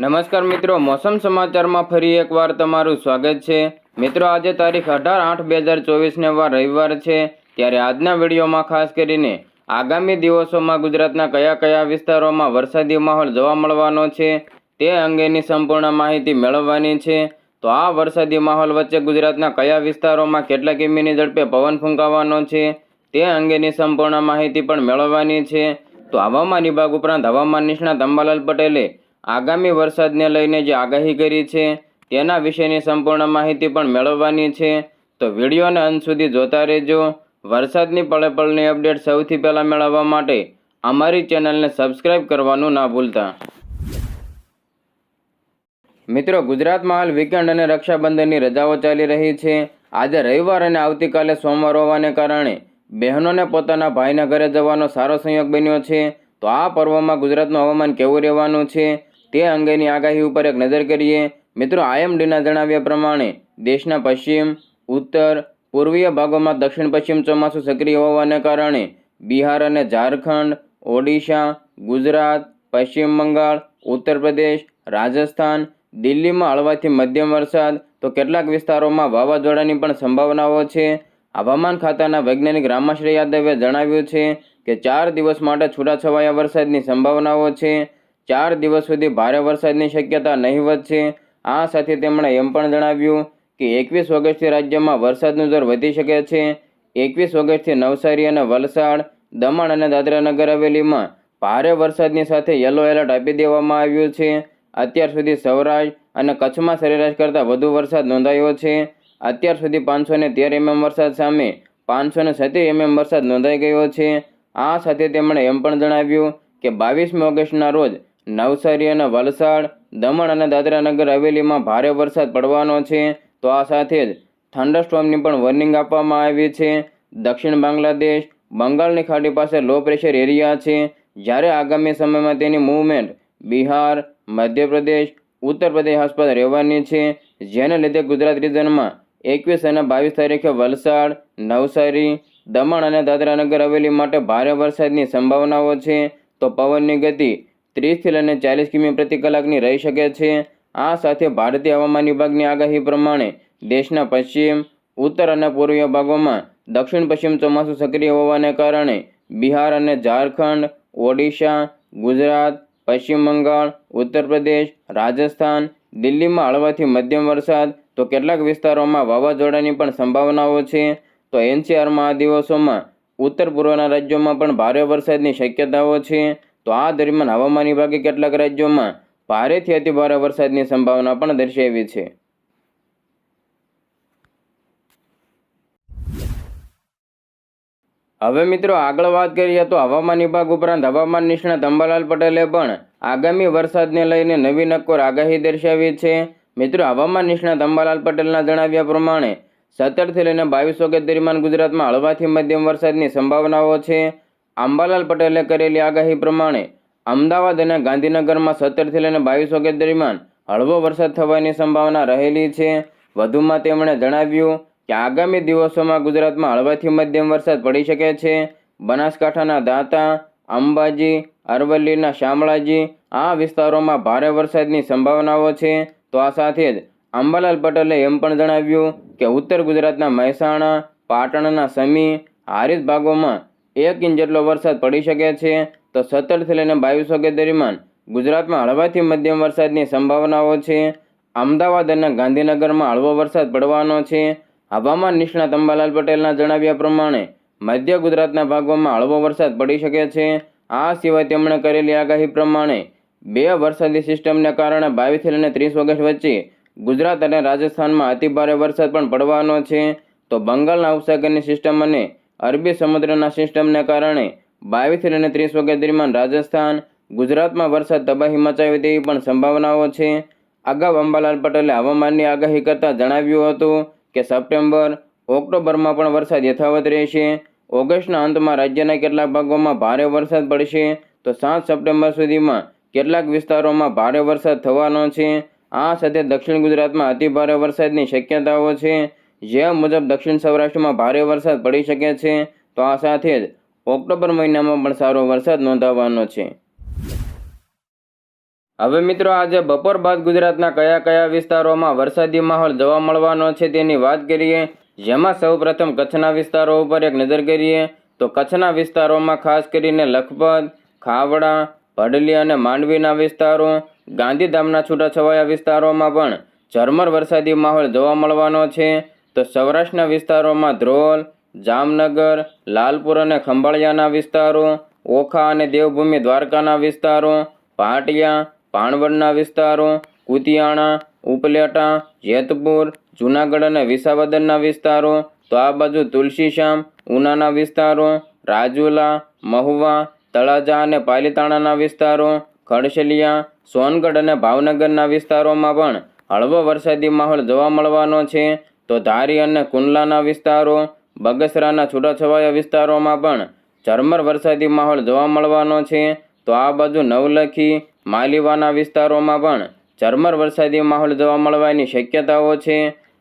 નમસ્કાર મિત્રો, મોસમ સમાચારમાં ફરી એકવાર તમારું સ્વાગત છે. મિત્રો, આજે તારીખ અઢાર આઠ બે હજાર ચોવીસને વાર રવિવાર છે. ત્યારે આજના વિડીયોમાં ખાસ કરીને આગામી દિવસોમાં ગુજરાતના કયા કયા વિસ્તારોમાં વરસાદી માહોલ જોવા મળવાનો છે, તે અંગેની સંપૂર્ણ માહિતી મેળવવાની છે. તો આ વરસાદી માહોલ વચ્ચે ગુજરાતના કયા વિસ્તારોમાં કેટલા કિમીની ઝડપે પવન ફૂંકાવાનો છે, તે અંગેની સંપૂર્ણ માહિતી પણ મેળવવાની છે. તો હવામાન વિભાગ ઉપરાંત હવામાન નિષ્ણાત અંબાલાલ પટેલે આગામી વરસાદને લઈને જે આગાહી કરી છે, તેના વિશેની સંપૂર્ણ માહિતી પણ મેળવવાની છે. તો વિડીયોને અંત સુધી જોતા રહેજો. વરસાદની પળે પળની અપડેટ સૌથી પહેલાં મેળવવા માટે અમારી ચેનલને સબસ્ક્રાઇબ કરવાનું ના ભૂલતા. મિત્રો ગુજરાતમાં હાલ વીકેન્ડ અને રક્ષાબંધનની રજાઓ ચાલી રહી છે. આજે રવિવાર અને આવતીકાલે સોમવાર હોવાને કારણે બહેનોને પોતાના ભાઈના ઘરે જવાનો સારો સંયોગ બન્યો છે. તો આ પર્વમાં ગુજરાતનું હવામાન કેવું રહેવાનું છે? તે અંગેની આગાહી ઉપર એક નજર કરીએ. મિત્રો, આઈએમડીના જણાવ્યા પ્રમાણે, દેશના પશ્ચિમ, ઉત્તર, પૂર્વીય ભાગોમાં દક્ષિણ પશ્ચિમ ચોમાસું સક્રિય હોવાને કારણે બિહાર અને ઝારખંડ, ઓડિશા, ગુજરાત, પશ્ચિમ બંગાળ, ઉત્તર પ્રદેશ, રાજસ્થાન, દિલ્હીમાં હળવાથી મધ્યમ વરસાદ તો કેટલાક વિસ્તારોમાં વાવાઝોડાની પણ સંભાવનાઓ છે. હવામાન ખાતાના વૈજ્ઞાનિક રામાશ્રી યાદવે જણાવ્યું છે કે ચાર દિવસ માટે છૂટાછવાયા વરસાદની સંભાવનાઓ છે. ચાર દિવસ સુધી ભારે વરસાદની શક્યતા નહીવત છે આ સાથે તેમણે એમ પણ જણાવ્યું કે એકવીસ ઓગસ્ટથી રાજ્યમાં વરસાદનું જોર વધી શકે છે. એકવીસ ઓગસ્ટથી નવસારી અને વલસાડ, દમણ અને દાદરા નગર હવેલીમાં ભારે વરસાદની સાથે યલો એલર્ટ આપી દેવામાં આવ્યું છે. અત્યાર સુધી સૌરાષ્ટ્ર અને કચ્છમાં સરેરાશ કરતાં વધુ વરસાદ નોંધાયો છે. અત્યાર સુધી પાંચસો ને તેર એમએમ વરસાદ સામે પાંચસો ને સત્તર એમએમ વરસાદ નોંધાઈ ગયો છે. આ સાથે તેમણે એમ પણ જણાવ્યું કે બાવીસમી ઓગસ્ટના રોજ નવસારી અને વલસાડ, દમણ અને દાદરા નગર હવેલીમાં ભારે વરસાદ પડવાનો છે. તો આ સાથે જ થંડરસ્ટોર્મની પણ વોર્નિંગ આપવામાં આવી છે. દક્ષિણ બાંગ્લાદેશ, બંગાળની ખાડી પાસે લો પ્રેશર એરિયા છે. જ્યારે આગામી સમયમાં તેની મૂવમેન્ટ બિહાર, મધ્યપ્રદેશ, ઉત્તર પ્રદેશ આસપાસ રહેવાની છે. જેને લીધે ગુજરાત રિજનમાં એકવીસ અને બાવીસ તારીખે વલસાડ, નવસારી, દમણ અને દાદરા નગર હવેલી માટે ભારે વરસાદની સંભાવનાઓ છે. તો પવનની ગતિ ત્રીસથી લઈને ચાલીસ કિમી પ્રતિ કલાકની રહી શકે છે. આ સાથે ભારતીય હવામાન વિભાગની આગાહી પ્રમાણે દેશના પશ્ચિમ, ઉત્તર અને પૂર્વીય ભાગોમાં દક્ષિણ પશ્ચિમ ચોમાસું સક્રિય હોવાને કારણે બિહાર અને ઝારખંડ, ઓડિશા, ગુજરાત, પશ્ચિમ બંગાળ, ઉત્તર પ્રદેશ, રાજસ્થાન, દિલ્હીમાં હળવાથી મધ્યમ વરસાદ તો કેટલાક વિસ્તારોમાં વાવાઝોડાની પણ સંભાવનાઓ છે. તો એનસીઆરમાં આ દિવસોમાં ઉત્તર પૂર્વના રાજ્યોમાં પણ ભારે વરસાદની શક્યતાઓ છે. તો આ દરમિયાન હવામાન વિભાગે કેટલાક રાજ્યોમાં ભારેથી અતિભારે વરસાદની સંભાવના પણ દર્શાવી છે. હવે મિત્રો આગળ વાત કરીએ તો હવામાન વિભાગ ઉપરાંત હવામાન નિષ્ણાત અંબાલાલ પટેલે પણ આગામી વરસાદને લઈને નવી નક્કોર આગાહી દર્શાવી છે. મિત્રો હવામાન નિષ્ણાત અંબાલાલ પટેલના જણાવ્યા પ્રમાણે સત્તરથી લઈને બાવીસ ઓગસ્ટ દરમિયાન ગુજરાતમાં હળવાથી મધ્યમ વરસાદની સંભાવનાઓ છે. અંબાલાલ પટેલે કરેલી આગાહી પ્રમાણે અમદાવાદ અને ગાંધીનગરમાં સત્તરથી લઈને બાવીસ ઓગસ્ટ દરમિયાન હળવો વરસાદ થવાની સંભાવના રહેલી છે. વધુમાં તેમણે જણાવ્યું કે આગામી દિવસોમાં ગુજરાતમાં હળવાથી મધ્યમ વરસાદ પડી શકે છે. બનાસકાંઠાના દાંતા, અંબાજી, અરવલ્લીના શામળાજી આ વિસ્તારોમાં ભારે વરસાદની સંભાવનાઓ છે. તો આ સાથે જ અંબાલાલ પટેલે એમ પણ જણાવ્યું કે ઉત્તર ગુજરાતના મહેસાણા, પાટણના સમી હારીજ ભાગોમાં એક ઇંચ જેટલો વરસાદ પડી શકે છે, તો સત્તરથી લઈને બાવીસ વાગ્યા દરમિયાન ગુજરાતમાં હળવાથી મધ્યમ વરસાદની સંભાવનાઓ છે. અમદાવાદ અને ગાંધીનગરમાં હળવો વરસાદ પડવાનો છે. હવામાન નિષ્ણાત અંબાલાલ પટેલના જણાવ્યા પ્રમાણે, મધ્ય ગુજરાતના ભાગોમાં હળવો વરસાદ પડી શકે છે. આ સિવાય તેમણે કરેલી આગાહી પ્રમાણે, બે વરસાદી સિસ્ટમને કારણે બાવીસથી લઈને ત્રીસ ઓગસ્ટ વચ્ચે ગુજરાત અને રાજસ્થાનમાં અતિભારે વરસાદ પણ પડવાનો છે. તો બંગાળના ઉપસાગરની સિસ્ટમ અને અરબી સમુદ્રના સિસ્ટમને કારણે બાવીસથી અને ત્રીસ ઓગસ્ટ દરમિયાન રાજસ્થાન, ગુજરાતમાં વરસાદ તબાહી મચાવી તેવી પણ સંભાવનાઓ છે. અગાઉ અંબાલાલ પટેલે હવામાનની આગાહી કરતાં જણાવ્યું હતું કે સપ્ટેમ્બર, ઓક્ટોબરમાં પણ વરસાદ યથાવત રહેશે. ઓગસ્ટના અંતમાં રાજ્યના કેટલાક ભાગોમાં ભારે વરસાદ પડશે. તો સાત સપ્ટેમ્બર સુધીમાં કેટલાક વિસ્તારોમાં ભારે વરસાદ થવાનો છે. આ સાથે દક્ષિણ ગુજરાતમાં અતિભારે વરસાદની શક્યતાઓ છે. જે મુજબ દક્ષિણ સૌરાષ્ટ્રમાં ભારે વરસાદ પડી શકે છે, તો આ સાથે જ ઓક્ટોબર મહિનામાં પણ સારો વરસાદ નોંધાવાનો છે. હવે મિત્રો આજે બપોર બાદ ગુજરાતના કયા કયા વિસ્તારોમાં વરસાદી માહોલ જોવા મળવાનો છે તેની વાત કરીએ. જેમાં સૌપ્રથમ કચ્છના વિસ્તારો ઉપર એક નજર કરીએ, તો કચ્છના વિસ્તારોમાં ખાસ કરીને લખપત, ખાવડા, ભડલી અને માંડવીના વિસ્તારો, ગાંધીધામના છૂટાછવાયા વિસ્તારોમાં પણ ઝરમર વરસાદી માહોલ જોવા મળવાનો છે. તો સૌરાષ્ટ્રના વિસ્તારોમાં ધ્રોલ, જામનગર, લાલપુર અને ખંભાળિયાના વિસ્તારો, ઓખા અને દેવભૂમિ દ્વારકાના વિસ્તારો, પાટિયા પાણવડના વિસ્તારો, કુતિયાણા, ઉપલેટા, જેતપુર, જૂનાગઢ અને વિસાવદરના વિસ્તારો, તો આ બાજુ તુલસીશ્યામ, ઉનાના વિસ્તારો, રાજુલા, મહુવા, તળાજા અને પાલીતાણાના વિસ્તારો, ખડશલિયા, સોનગઢ અને ભાવનગરના વિસ્તારોમાં પણ હળવો વરસાદી માહોલ જોવા મળવાનો છે. તો ધારી અને કુંડલાના વિસ્તારો, બગસરાના છૂટાછવાયા વિસ્તારોમાં પણ ઝરમર વરસાદી માહોલ જોવા મળવાનો છે. તો આ બાજુ નવલખી, માલીવાના વિસ્તારોમાં પણ ઝરમર વરસાદી માહોલ જોવા મળવાની શક્યતાઓ છે.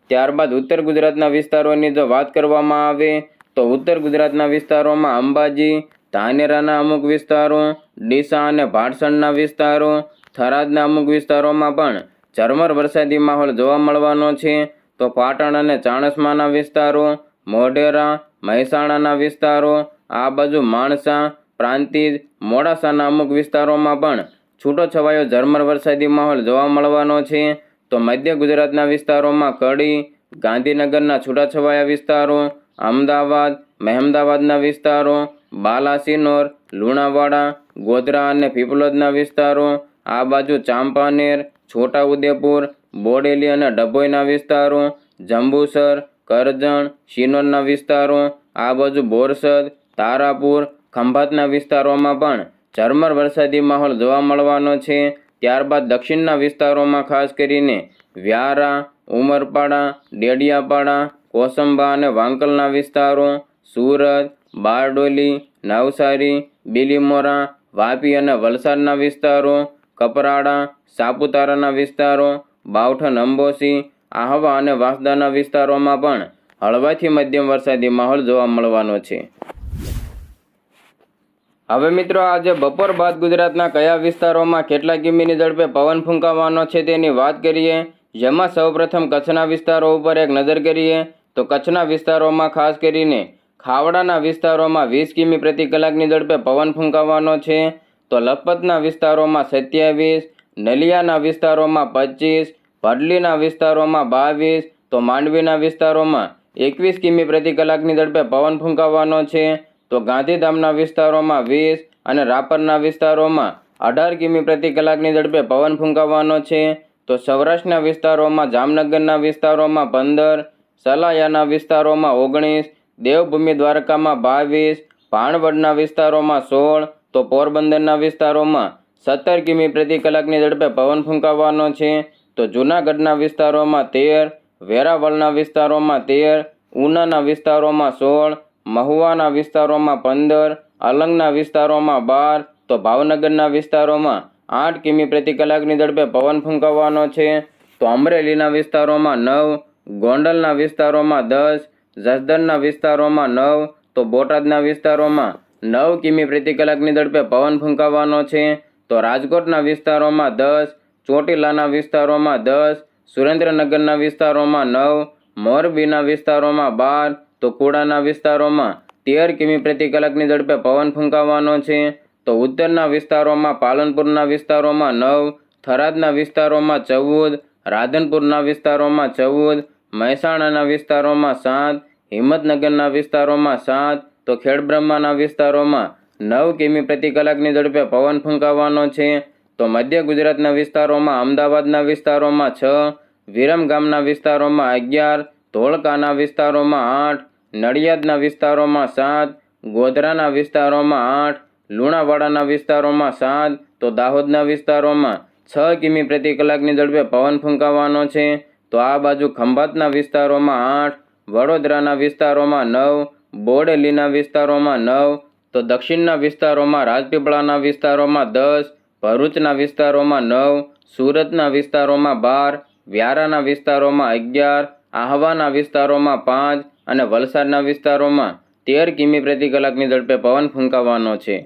ત્યારબાદ ઉત્તર ગુજરાતના વિસ્તારોની જો વાત કરવામાં આવે, તો ઉત્તર ગુજરાતના વિસ્તારોમાં અંબાજી, ધાનેરાના અમુક વિસ્તારો, ડીસા અને ભાડસણના વિસ્તારો, થરાદના અમુક વિસ્તારોમાં પણ ઝરમર વરસાદી માહોલ જોવા મળવાનો છે. તો પાટણ અને ચાણસમાના વિસ્તારો, મોઢેરા, મહેસાણાના વિસ્તારો, આ બાજુ માણસા, પ્રાંતિજ, મોડાસાના અમુક વિસ્તારોમાં પણ છૂટોછવાયો ઝરમર વરસાદી માહોલ જોવા મળવાનો છે. તો મધ્ય ગુજરાતના વિસ્તારોમાં કડી, ગાંધીનગરના છૂટાછવાયા વિસ્તારો, અમદાવાદ, મહેમદાવાદના વિસ્તારો, બાલાસિનોર, લુણાવાડા, ગોધરા અને પીપલોદના વિસ્તારો, આ બાજુ ચાંપાનેર, છોટાઉદેપુર બોડેલી અને ડભોઈના વિસ્તારો, જંબુસર, કરજણ, શિનોરના વિસ્તારો, આ બાજુ બોરસદ, તારાપુર, ખંભાતના વિસ્તારોમાં પણ ઝરમર વરસાદી માહોલ જોવા મળવાનો છે. ત્યારબાદ દક્ષિણના વિસ્તારોમાં ખાસ કરીને વ્યારા, ઉમરપાડા, ડેડિયાપાડા, કોસંબા અને વાંકલના વિસ્તારો, સુરત, બારડોલી, નવસારી, બિલીમોરા, વાપી અને વલસાડના વિસ્તારો, કપરાડા, સાપુતારાના વિસ્તારો બાવઠન અંબોસી આહવા અને વાંસદાના વિસ્તારોમાં પણ હળવાથી મધ્યમ વરસાદી માહોલ જોવા મળવાનો છે. હવે મિત્રો આજે બપોર બાદ ગુજરાતના કયા વિસ્તારોમાં કેટલા કિમીની ઝડપે પવન ફૂંકાવાનો છે તેની વાત કરીએ. જેમાં સૌપ્રથમ કચ્છના વિસ્તારો ઉપર એક નજર કરીએ તો કચ્છના વિસ્તારોમાં ખાસ કરીને ખાવડાના વિસ્તારોમાં વીસ કિમી પ્રતિ કલાકની ઝડપે પવન ફૂંકાવાનો છે. તો લખપતના વિસ્તારોમાં સત્યાવીસ, નલિયાના વિસ્તારોમાં પચીસ ભડલીના વિસ્તારોમાં બાવીસ, તો માંડવીના વિસ્તારોમાં એકવીસ કિમી પ્રતિ કલાકની ઝડપે પવન ફૂંકાવાનો છે. તો ગાંધીધામના વિસ્તારોમાં વીસ અને રાપરના વિસ્તારોમાં અઢાર કિમી પ્રતિ કલાકની ઝડપે પવન ફૂંકાવાનો છે. તો સૌરાષ્ટ્રના વિસ્તારોમાં જામનગરના વિસ્તારોમાં પંદર, સલાયાના વિસ્તારોમાં ઓગણીસ, દેવભૂમિ દ્વારકામાં બાવીસ ભાણવડના વિસ્તારોમાં સોળ, તો પોરબંદરના વિસ્તારોમાં સત્તર કિમી પ્રતિ કલાકની ઝડપે પવન ફૂંકાવાનો છે. તો જૂનાગઢના વિસ્તારોમાં તેર, વેરાવળના વિસ્તારોમાં તેર, ઉનાના વિસ્તારોમાં સોળ, મહુવાના વિસ્તારોમાં પંદર અલંગના વિસ્તારોમાં બાર, તો ભાવનગરના વિસ્તારોમાં આઠ કિમી પ્રતિ કલાકની ઝડપે પવન ફૂંકાવવાનો છે. તો અમરેલીના વિસ્તારોમાં નવ, ગોંડલના વિસ્તારોમાં દસ, જસદણના વિસ્તારોમાં નવ, તો બોટાદના વિસ્તારોમાં નવ કિમી પ્રતિ કલાકની ઝડપે પવન ફૂંકાવાનો છે. તો રાજકોટના વિસ્તારોમાં દસ ચોટીલાના વિસ્તારોમાં દસ, સુરેન્દ્રનગરના વિસ્તારોમાં નવ, મોરબીના વિસ્તારોમાં બાર તો કુડાના વિસ્તારોમાં તેર કિમી પ્રતિ કલાકની ઝડપે પવન ફૂંકાવાનો છે. તો ઉત્તરના વિસ્તારોમાં પાલનપુરના વિસ્તારોમાં નવ, થરાદના વિસ્તારોમાં ચૌદ, રાધનપુરના વિસ્તારોમાં ચૌદ, મહેસાણાના વિસ્તારોમાં સાત, હિંમતનગરના વિસ્તારોમાં સાત, તો ખેડબ્રહ્માના વિસ્તારોમાં નવ કિમી પ્રતિ કલાકની ઝડપે પવન ફૂંકાવાનો છે. તો મધ્ય ગુજરાતના વિસ્તારોમાં, અમદાવાદના વિસ્તારોમાં છ વિરમગામના વિસ્તારોમાં અગિયાર, ધોળકાના વિસ્તારોમાં આઠ, નડિયાદના વિસ્તારોમાં સાત, ગોધરાના વિસ્તારોમાં આઠ, લુણાવાડાના વિસ્તારોમાં સાત, તો દાહોદના વિસ્તારોમાં છ કિમી પ્રતિ કલાકની ઝડપે પવન ફૂંકાવાનો છે. તો આ બાજુ ખંભાતના વિસ્તારોમાં આઠ, વડોદરાના વિસ્તારોમાં નવ, બોડેલીના વિસ્તારોમાં નવ, તો દક્ષિણના વિસ્તારોમાં, રાજપીપળાના વિસ્તારોમાં દસ ભરૂચના વિસ્તારોમાં નવ, સુરતના વિસ્તારોમાં બાર, વ્યારાના વિસ્તારોમાં અગિયાર, આહવાના વિસ્તારોમાં પાંચ અને વલસાડના વિસ્તારોમાં તેર કિમી પ્રતિ કલાકની ઝડપે પવન ફૂંકાવાનો છે.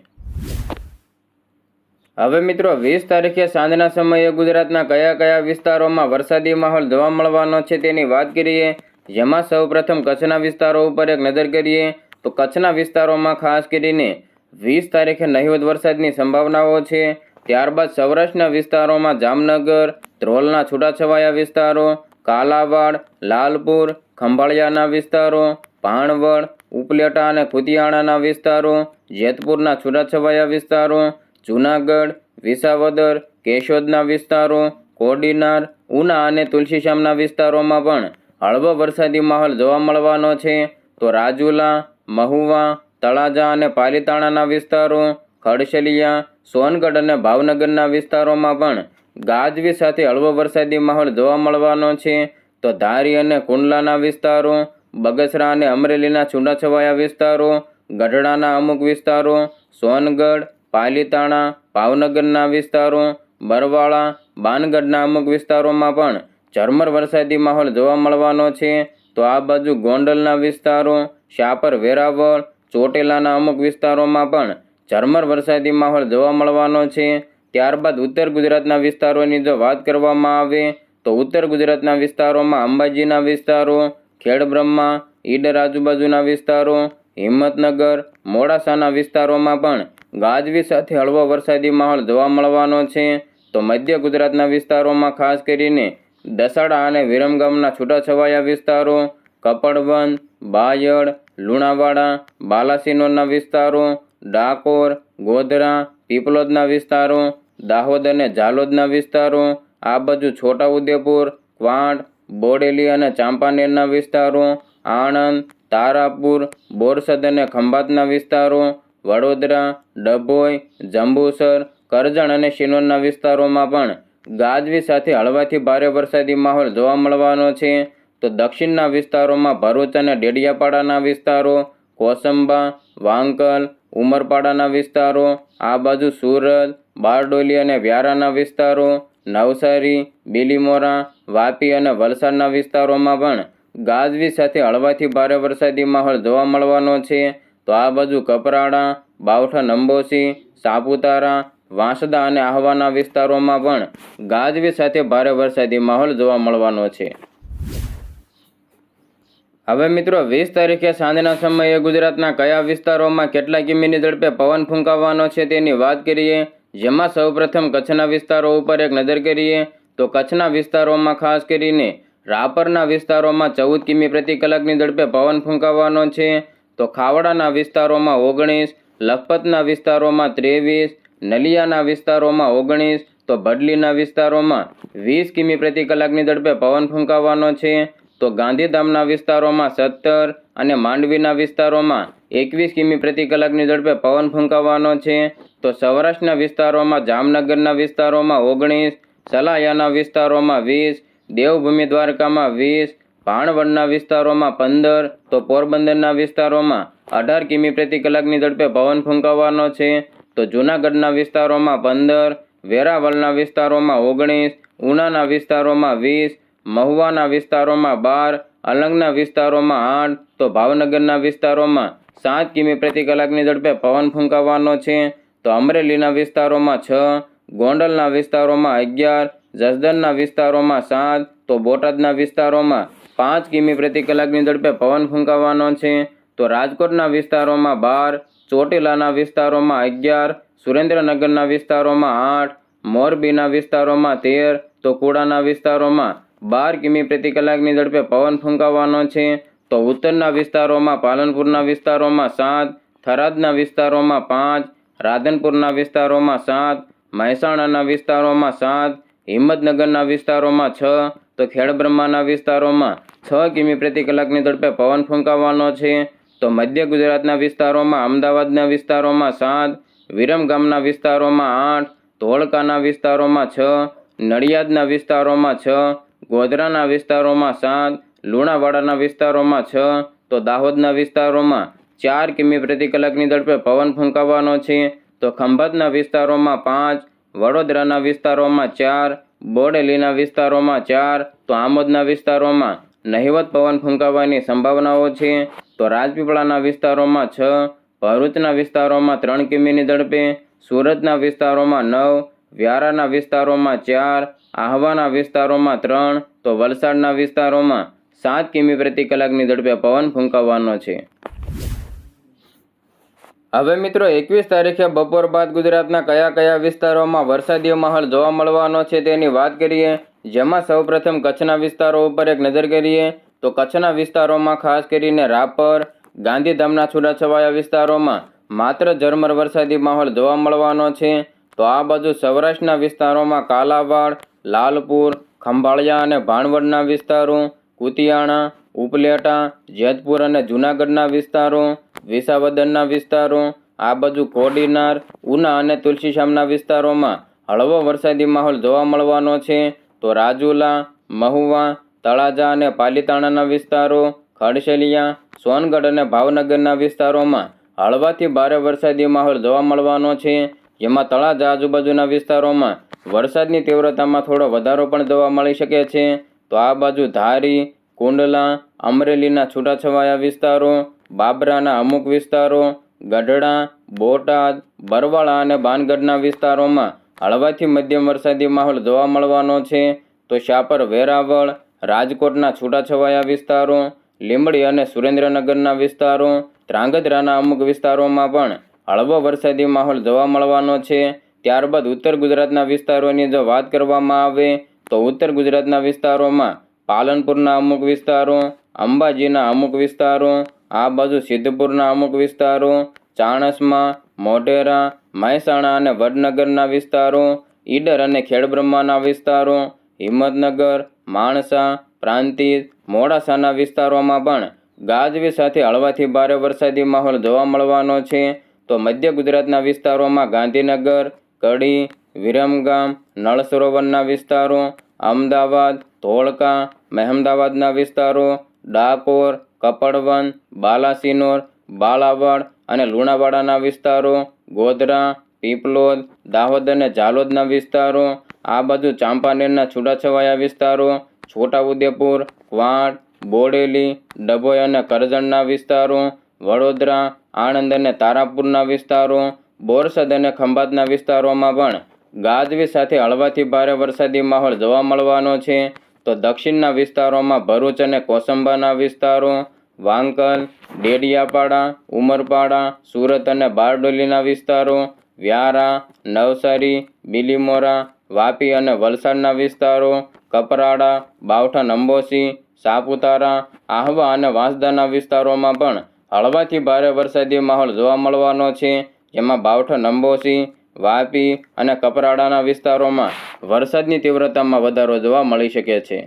હવે મિત્રો, વીસ તારીખે સાંજના સમયે ગુજરાતના કયા કયા વિસ્તારોમાં વરસાદી માહોલ જોવા મળવાનો છે તેની વાત કરીએ, જેમાં સૌપ્રથમ કચ્છના વિસ્તારો ઉપર એક નજર કરીએ, તો કચ્છના વિસ્તારોમાં ખાસ કરીને વીસ તારીખે નહિવત વરસાદની સંભાવનાઓ છે. ત્યારબાદ સૌરાષ્ટ્રના વિસ્તારોમાં જામનગર, ધ્રોલના છૂટાછવાયા વિસ્તારો, કાલાવાડ, લાલપુર, ખંભાળિયાના વિસ્તારો ભાણવડ ઉપલેટા અને કુતિયાણાના વિસ્તારો, જેતપુરના છૂટાછવાયા વિસ્તારો, જૂનાગઢ, વિસાવદર, કેશોદના વિસ્તારો, કોડીનાર, ઉના અને તુલસીશ્યામના વિસ્તારોમાં પણ હળવો વરસાદી માહોલ જોવા મળવાનો છે. તો રાજુલા, મહુવા, તળાજા અને પાલીતાણાના વિસ્તારો ખડશલિયા, સોનગઢ અને ભાવનગરના વિસ્તારોમાં પણ ગાજવી સાથે હળવો વરસાદી માહોલ જોવા મળવાનો છે. તો ધારી અને કુંડલાના વિસ્તારો, બગસરા અને અમરેલીના છૂટાછવાયા વિસ્તારો, ગઢડાના અમુક વિસ્તારો, સોનગઢ, પાલીતાણા, ભાવનગરના વિસ્તારો, બરવાળા, બાનગઢના અમુક વિસ્તારોમાં પણ ઝરમર વરસાદી માહોલ જોવા મળવાનો છે. તો આ બાજુ ગોંડલના વિસ્તારો શાપર વેરાવળ, ચોટેલાના અમુક વિસ્તારોમાં પણ ઝરમર વરસાદી માહોલ જોવા મળવાનો છે. ત્યારબાદ ઉત્તર ગુજરાતના વિસ્તારોની જો વાત કરવામાં આવે, તો ઉત્તર ગુજરાતના વિસ્તારોમાં અંબાજીના વિસ્તારો, ખેડબ્રહ્મા ઈડર આજુબાજુના વિસ્તારો, હિંમતનગર, મોડાસાના વિસ્તારોમાં પણ ગાજવી સાથે હળવો વરસાદી માહોલ જોવા મળવાનો છે. તો મધ્ય ગુજરાતના વિસ્તારોમાં ખાસ કરીને દસાડા અને વિરમગામના છૂટાછવાયા વિસ્તારો કપડવંત બાયડ, લુણાવાડા, બાલાસિનોરના વિસ્તારો ડાકોર, ગોધરા, પીપલોદના વિસ્તારો, દાહોદ અને ઝાલોદના વિસ્તારો, આ બાજુ છોટાઉદેપુર, ક્વાંટ, બોડેલી અને ચાંપાનેરના વિસ્તારો, આણંદ, તારાપુર, બોરસદ અને ખંભાતના વિસ્તારો, વડોદરા, ડભોઈ, જંબુસર, કરજણ અને શિનોરના વિસ્તારોમાં પણ ગાજવી સાથે હળવાથી ભારે વરસાદી માહોલ જોવા મળવાનો છે. તો દક્ષિણના વિસ્તારોમાં ભરૂચ અને ડેડિયાપાડાના વિસ્તારો, કોસંબા, વાંકલ ઉમરપાડાના વિસ્તારો, આ બાજુ સુરત, બારડોલી અને વ્યારાના વિસ્તારો, નવસારી, બીલીમોરા, વાપી અને વલસાડના વિસ્તારોમાં પણ ગાજવી સાથે હળવાથી ભારે વરસાદી માહોલ જોવા મળવાનો છે. તો આ બાજુ કપરાડા, બાવઠા નંબોસી સાપુતારા, વાંસદા અને આહવાના વિસ્તારોમાં પણ ગાજવી સાથે ભારે વરસાદી માહોલ જોવા મળવાનો છે. હવે મિત્રો, વીસ તારીખે સાંજના સમયે ગુજરાતના કયા વિસ્તારોમાં કેટલા કિમીની ઝડપે પવન ફૂંકાવાનો છે તેની વાત કરીએ, જેમાં સૌપ્રથમ કચ્છના વિસ્તારો ઉપર એક નજર કરીએ, તો કચ્છના વિસ્તારોમાં ખાસ કરીને રાપરના વિસ્તારોમાં ચૌદ કિમી પ્રતિ કલાકની ઝડપે પવન ફૂંકાવાનો છે, તો ખાવડાના વિસ્તારોમાં ઓગણીસ, લખપતના વિસ્તારોમાં ત્રેવીસ, નલિયાના વિસ્તારોમાં ઓગણીસ, તો બડલીના વિસ્તારોમાં વીસ કિમી પ્રતિ કલાકની ઝડપે પવન ફૂંકાવાનો છે તો ગાંધીધામના વિસ્તારોમાં સત્તર અને માંડવીના વિસ્તારોમાં એકવીસ કિમી પ્રતિ કલાકની ઝડપે પવન ફૂંકાવાનો છે. તો સૌરાષ્ટ્રના વિસ્તારોમાં જામનગરના વિસ્તારોમાં ઓગણીસ, સલાયાના વિસ્તારોમાં વીસ, દેવભૂમિ દ્વારકામાં વીસ ભાણવડના વિસ્તારોમાં પંદર, તો પોરબંદરના વિસ્તારોમાં અઢાર કિમી પ્રતિ કલાકની ઝડપે પવન ફૂંકાવાનો છે. તો જૂનાગઢના વિસ્તારોમાં પંદર, વેરાવળના વિસ્તારોમાં ઓગણીસ, ઉનાના વિસ્તારોમાં વીસ મહુવાના વિસ્તારોમાં બાર, અલંગના વિસ્તારોમાં આઠ, તો ભાવનગરના વિસ્તારોમાં સાત કિમી પ્રતિ કલાકની ઝડપે પવન ફૂંકાવાનો છે. તો અમરેલીના વિસ્તારોમાં છ, ગોંડલના વિસ્તારોમાં અગિયાર, જસદણના વિસ્તારોમાં સાત, તો બોટાદના વિસ્તારોમાં પાંચ કિમી પ્રતિ કલાકની ઝડપે પવન ફૂંકાવાનો છે. તો રાજકોટના વિસ્તારોમાં બાર, ચોટીલાના વિસ્તારોમાં અગિયાર, સુરેન્દ્રનગરના વિસ્તારોમાં આઠ, મોરબીના વિસ્તારોમાં તેર, તો કુડાના વિસ્તારોમાં બાર કિમી પ્રતિ કલાકની ઝડપે પવન ફૂંકાવાનો છે. તો ઉત્તરના વિસ્તારોમાં, પાલનપુરના વિસ્તારોમાં સાત, થરાદના વિસ્તારોમાં પાંચ, રાધનપુરના વિસ્તારોમાં સાત, મહેસાણાના વિસ્તારોમાં સાત, હિંમતનગરના વિસ્તારોમાં છ, તો ખેડબ્રહ્માના વિસ્તારોમાં છ કિમી પ્રતિ કલાકની ઝડપે પવન ફૂંકાવાનો છે. તો મધ્ય ગુજરાતના વિસ્તારોમાં, અમદાવાદના વિસ્તારોમાં સાત, વિરમગામના વિસ્તારોમાં આઠ, ધોળકાના વિસ્તારોમાં છ, નડિયાદના વિસ્તારોમાં છ ગોધરાના વિસ્તારોમાં સાત લુણાવાડાના વિસ્તારોમાં છ, તો દાહોદના વિસ્તારોમાં ચાર કિમી પ્રતિ કલાકની ઝડપે પવન ફૂંકાવાનો છે. તો ખંભાતના વિસ્તારોમાં પાંચ, વડોદરાના વિસ્તારોમાં ચાર, બોડેલીના વિસ્તારોમાં ચાર, તો આમોદના વિસ્તારોમાં નહિવત પવન ફૂંકાવાની સંભાવનાઓ છે. તો રાજપીપળાના વિસ્તારોમાં છ, ભરૂચના વિસ્તારોમાં ત્રણ કિમીની ઝડપે, સુરતના વિસ્તારોમાં નવ વ્યારાના વિસ્તારોમાં ચાર, આહવાના વિસ્તારોમાં ત્રણ, તો વલસાડના વિસ્તારોમાં સાત કિમી પ્રતિ કલાકની ઝડપે પવન ફૂંકાવવાનો છે. હવે મિત્રો એકવીસ તારીખે બપોર બાદ ગુજરાતના કયા કયા વિસ્તારોમાં વરસાદી માહોલ જોવા મળવાનો છે તેની વાત કરીએ. જેમાં સૌપ્રથમ કચ્છના વિસ્તારો ઉપર એક નજર કરીએ, તો કચ્છના વિસ્તારોમાં ખાસ કરીને રાપર, ગાંધીધામના છૂટાછવાયા વિસ્તારોમાં માત્ર ઝરમર વરસાદી માહોલ જોવા મળવાનો છે. તો આ બાજુ સૌરાષ્ટ્રના વિસ્તારોમાં કાલાવાડ, લાલપુર, ખંભાળિયા અને ભાણવડના વિસ્તારો, કુતિયાણા, ઉપલેટા, જેતપુર અને જૂનાગઢના વિસ્તારો વિસાવદરના વિસ્તારો, આ બાજુ કોડીનાર, ઉના અને તુલસીશ્યામના વિસ્તારોમાં હળવો વરસાદી માહોલ જોવા મળવાનો છે. તો રાજુલા, મહુવા, તળાજા અને પાલીતાણાના વિસ્તારો, ખડશેલિયા, સોનગઢ અને ભાવનગરના વિસ્તારોમાં હળવાથી ભારે વરસાદી માહોલ જોવા મળવાનો છે. જેમાં તળાજા આજુબાજુના વિસ્તારોમાં વરસાદની તીવ્રતામાં થોડો વધારો પણ જોવા મળી શકે છે. તો આ બાજુ ધારી, કુંડલા, અમરેલીના છૂટાછવાયા વિસ્તારો, બાબરાના અમુક વિસ્તારો, ગઢડા, બોટાદ, બરવાળા અને બાનગઢના વિસ્તારોમાં હળવાથી મધ્યમ વરસાદી માહોલ જોવા મળવાનો છે. તો શાપર વેરાવળ, રાજકોટના છૂટાછવાયા વિસ્તારો, લીંબડી અને સુરેન્દ્રનગરના વિસ્તારો, ધ્રાંગધ્રાના અમુક વિસ્તારોમાં પણ હળવો વરસાદી માહોલ જોવા મળવાનો છે. ત્યારબાદ ઉત્તર ગુજરાતના વિસ્તારોની જો વાત કરવામાં આવે, તો ઉત્તર ગુજરાતના વિસ્તારોમાં પાલનપુરના અમુક વિસ્તારો, અંબાજીના અમુક વિસ્તારો, આ બાજુ સિદ્ધપુરના અમુક વિસ્તારો, ચાણસમાં, મોઢેરા, મહેસાણા અને વડનગરના વિસ્તારો, ઈડર અને ખેડબ્રહ્માના વિસ્તારો, હિંમતનગર, માણસા, પ્રાંતિજ, મોડાસાના વિસ્તારોમાં પણ ગાજવી સાથે હળવાથી ભારે વરસાદી માહોલ જોવા મળવાનો છે. તો મધ્ય ગુજરાતના વિસ્તારોમાં ગાંધીનગર, કડી, વિરમગામ નળ સરોવરના વિસ્તારો, અમદાવાદ, ધોળકા, મહેમદાવાદના વિસ્તારો, ડાકોર કપડવન બાલાસિનોર, બાલાવાડ અને લુણાવાડાના વિસ્તારો, ગોધરા, પીપલોદ, દાહોદ અને ઝાલોદના વિસ્તારો, આ બાજુ ચાંપાનેરના છૂટાછવાયા વિસ્તારો, છોટાઉદેપુર ક્વાંટ બોડેલી, ડભોઈ અને કરજણના વિસ્તારો, વડોદરા આણંદ અને તારાપુરના વિસ્તારો, બોરસદ અને ખંભાતના વિસ્તારોમાં પણ ગાજવી સાથે હળવાથી ભારે વરસાદી માહોલ જોવા મળવાનો છે. તો દક્ષિણના વિસ્તારોમાં ભરૂચ અને કોસંબાના વિસ્તારો, વાંકલ, ડેડિયાપાડા, ઉમરપાડા, સુરત અને બારડોલીના વિસ્તારો, વ્યારા, નવસારી, બિલીમોરા, વાપી અને વલસાડના વિસ્તારો, કપરાડા, બાવઠા, નંબોસી, સાપુતારા, આહવા અને વાંસદાના વિસ્તારોમાં પણ હળવાથી ભારે વરસાદી માહોલ જોવા મળવાનો છે. જેમાં બાવઠા નંબોસી, વાપી અને કપરાડાના વિસ્તારોમાં વરસાદની તીવ્રતામાં વધારો જોવા મળી શકે છે.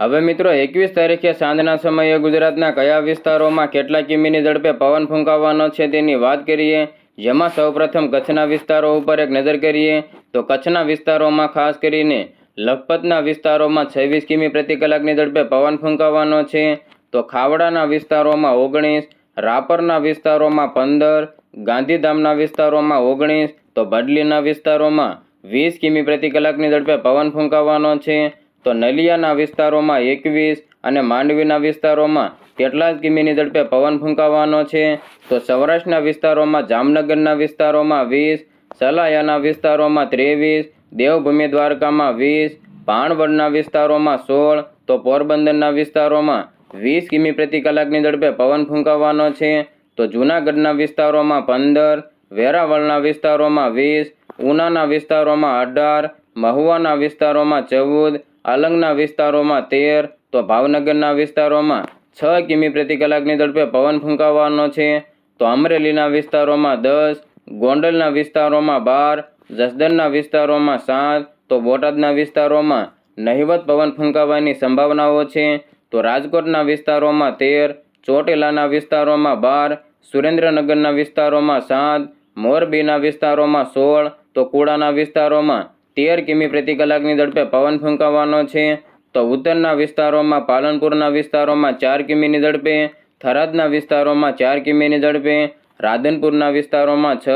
હવે મિત્રો, એકવીસ તારીખે સાંજના સમયે ગુજરાતના કયા વિસ્તારોમાં કેટલા કિમીની ઝડપે પવન ફૂંકાવવાનો છે તેની વાત કરીએ. જેમાં સૌપ્રથમ કચ્છના વિસ્તારો ઉપર એક નજર કરીએ, તો કચ્છના વિસ્તારોમાં ખાસ કરીને લખપતના વિસ્તારોમાં છવ્વીસ કિમી પ્રતિ કલાકની ઝડપે પવન ફૂંકાવવાનો છે. તો ખાવડાના વિસ્તારોમાં ઓગણીસ, રાપરના વિસ્તારોમાં પંદર, ગાંધીધામના વિસ્તારોમાં ઓગણીસ, તો બડલીના વિસ્તારોમાં વીસ કિમી પ્રતિ કલાકની ઝડપે પવન ફૂંકાવવાનો છે. તો નલિયાના વિસ્તારોમાં એકવીસ અને માંડવીના વિસ્તારોમાં કેટલા જ કિમીની ઝડપે પવન ફૂંકાવવાનો છે. તો સૌરાષ્ટ્રના વિસ્તારોમાં જામનગરના વિસ્તારોમાં વીસ, સલાયાના વિસ્તારોમાં ત્રેવીસ, દેવભૂમિ દ્વારકામાં વીસ ભાણવડના વિસ્તારોમાં સોળ, તો પોરબંદરના વિસ્તારોમાં વીસ કિમી પ્રતિ કલાકની ઝડપે પવન ફૂંકાવવાનો છે, તો જૂનાગઢના વિસ્તારોમાં પંદર, વેરાવળના વિસ્તારોમાં વીસ, ઉનાના વિસ્તારોમાં અઢાર, મહુવાના વિસ્તારોમાં ચૌદ અલંગના વિસ્તારોમાં તેર, તો ભાવનગરના વિસ્તારોમાં છ કિમી પ્રતિ કલાકની ઝડપે પવન ફૂંકાવવાનો છે, તો અમરેલીના વિસ્તારોમાં દસ, ગોંડલના વિસ્તારોમાં બાર, જસદણના વિસ્તારોમાં સાત, તો બોટાદના વિસ્તારોમાં નહિવત પવન ફૂંકાવાની સંભાવનાઓ છે તો રાજકોટના વિસ્તારોમાં તેર, ચોટીલાના વિસ્તારોમાં બાર, સુરેન્દ્રનગરના વિસ્તારોમાં સાત, મોરબીના વિસ્તારોમાં સોળ, તો કુડાના વિસ્તારોમાં તેર કિમી પ્રતિ કલાકની ઝડપે પવન ફૂંકાવવાનો છે. તો ઉત્તરના વિસ્તારોમાં પાલનપુરના વિસ્તારોમાં ચાર કિમીની ઝડપે, થરાદના વિસ્તારોમાં ચાર કિમીની ઝડપે, રાધનપુરના વિસ્તારોમાં છ,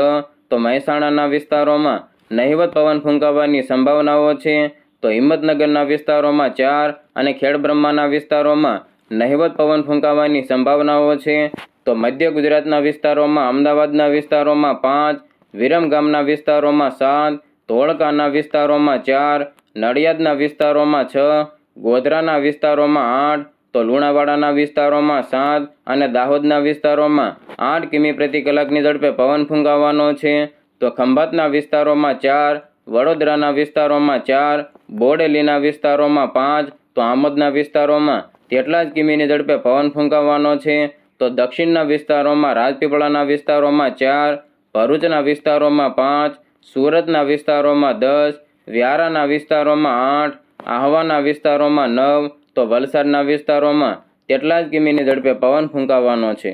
તો મહેસાણાના વિસ્તારોમાં નહિવત પવન ફૂંકાવવાની સંભાવનાઓ છે. તો હિંમતનગરના વિસ્તારોમાં ચાર અને ખેડબ્રહ્માના વિસ્તારોમાં નહિવત પવન ફૂંકાવાની સંભાવનાઓ છે. તો મધ્ય ગુજરાતના વિસ્તારોમાં, અમદાવાદના વિસ્તારોમાં પાંચ વિરમગામના વિસ્તારોમાં સાત, ધોળકાના વિસ્તારોમાં ચાર, નડિયાદના વિસ્તારોમાં છ, ગોધરાના વિસ્તારોમાં આઠ, તો લુણાવાડાના વિસ્તારોમાં સાત અને દાહોદના વિસ્તારોમાં આઠ કિમી પ્રતિ કલાકની ઝડપે પવન ફૂંકાવાનો છે. તો ખંભાતના વિસ્તારોમાં ચાર વડોદરાના વિસ્તારોમાં ચાર, બોડેલીના વિસ્તારોમાં પાંચ, તો આમોદના વિસ્તારોમાં તેટલા જ કિમીની ઝડપે પવન ફૂંકાવાનો છે. તો દક્ષિણના વિસ્તારોમાં, રાજપીપળાના વિસ્તારોમાં ચાર, ભરૂચના વિસ્તારોમાં પાંચ, સુરતના વિસ્તારોમાં દસ, વ્યારાના વિસ્તારોમાં આઠ, આહવાના વિસ્તારોમાં નવ, તો વલસાડના વિસ્તારોમાં તેટલા જ કિમીની ઝડપે પવન ફૂંકાવાનો છે.